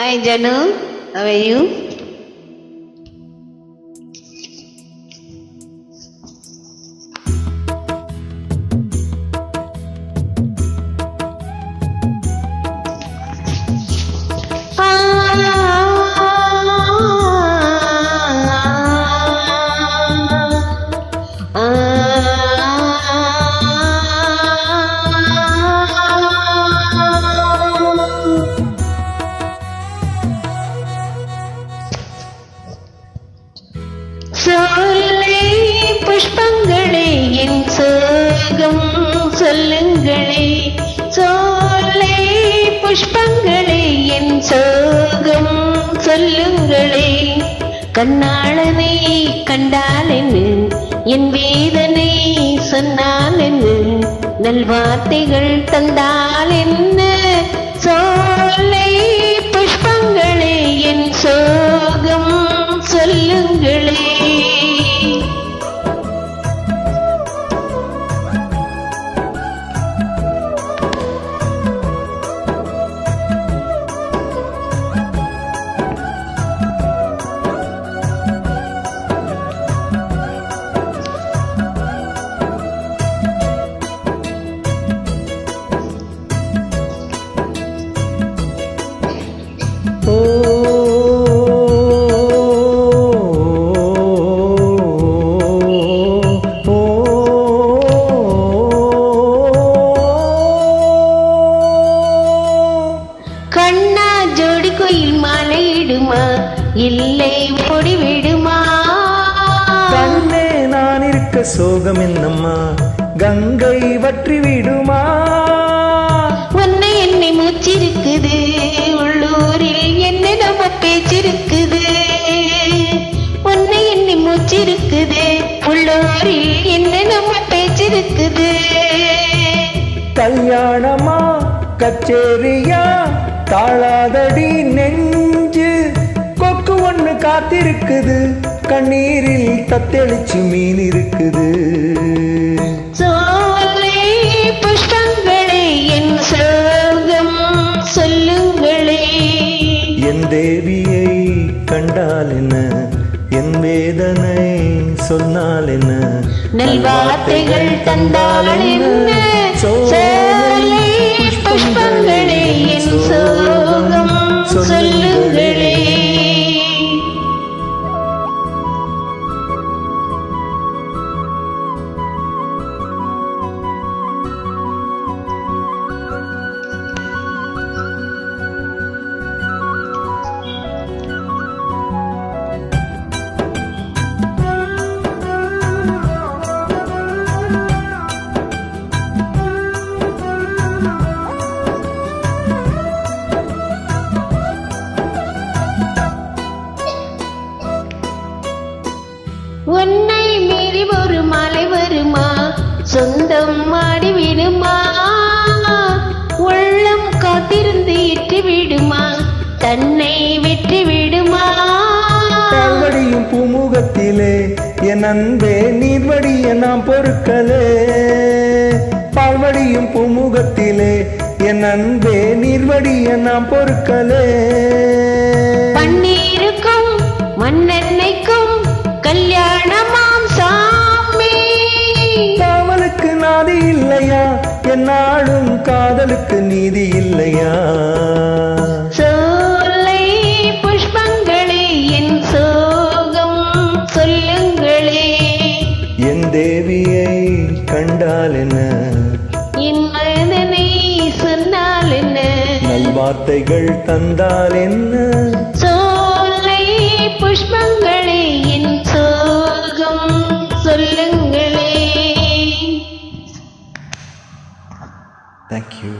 Hi Janu, how are you? சோகம் சொல்லுங்களே. சோலை புஷ்பங்களே என் சோகம் சொல்லுங்களே. கண்ணாளனை கண்டால் என்ன என் வேதனை சொன்னால் என்ன நல்வார்த்தைகள் தந்தால் சோகம் என்னம்மா கங்கை வற்றி விடுமா உன்னை என்னை மூச்சிருக்குது. உள்ளூரில் என்ன நம்ம பேச்சிருக்குது. உன்னை என்னை மூச்சிருக்குது. உள்ளூரில் என்ன நம்ம பேச்சிருக்குது. கல்யாணமா? கச்சேரியா? ஒண்ணு காத்திருக்குது. கண்ணீரில் தத்தெளிச்சு மீன் இருக்குது புஷ்பங்களே என் சோகம் சொல்லுங்களே. என் தேவியை கண்டால் என்ன? என் வேதனை சொன்னால் என்ன? நல்வார்த்தைகள் தந்தால் என்ன? தன்னை வெற்றி விடுமா பால்வடியும் பூமுகத்திலே என் அன்பே நீர்வடிய நாம் பொறுக்கலே. பால்வடியும் பூமுகத்திலே என் அன்பே நீர்வடிய நாம் பொறுக்கலே. பன்னீருக்கும் மண்ணெண்ணைக்கும் கல்யாணமாம் சாமி. காவலுக்கு நாதி இல்லையா? என்னாலும் காதலுக்கு நீதி இல்லையா? நல்வார்த்தைகள் தந்தால் என்ன? சோலை புஷ்பங்களே என் சோகம் சொல்லுங்களே. தேங்க்யூ